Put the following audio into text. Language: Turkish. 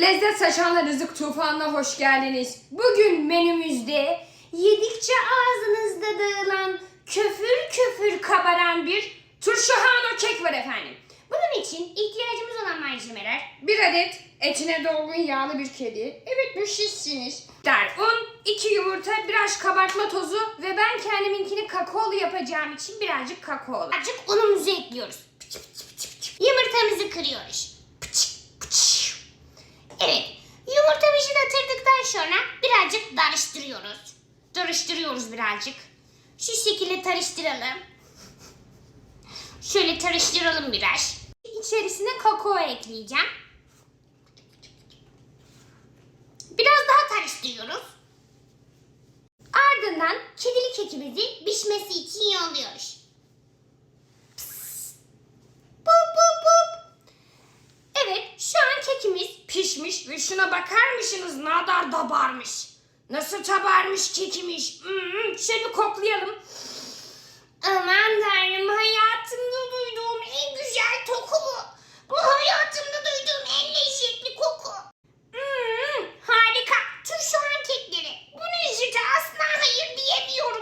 Lezzet saçanla rızık tufanına hoş geldiniz. Bugün menümüzde yedikçe ağzınızda dağılan, köfür köfür kabaran bir turşuhano kek var efendim. Bunun için ihtiyacımız olan malzemeler Bir adet etine dolgun yağlı bir kedi. Evet bu. Der un, iki yumurta, biraz kabartma tozu ve ben kendiminkini kakaolu yapacağım için birazcık kakaolu. azıcık unumuzu ekliyoruz. Yumurtamızı kırıyoruz. Evet. Yumurtamızı da kırdıktan sonra birazcık karıştırıyoruz. Karıştırıyoruz birazcık. Şu şekilde karıştıralım. Şöyle karıştıralım biraz. İçerisine kakao ekleyeceğim. Biraz daha karıştırıyoruz. Ardından kedili kekimizi pişmesi için yolluyoruz. Pup pup pup. Evet şu an kekimiz Pişmiş ve şuna bakar mısınız ne kadar dabarmış. Nasıl tabarmış kekimiş. Hmm, şöyle koklayalım. Aman tanrım hayatımda duyduğum en güzel toku bu. Bu hayatımda duyduğum en lezzetli koku. Hmm, harika. Tür soğan kekleri. Bu lezzete asla hayır diyemiyorum.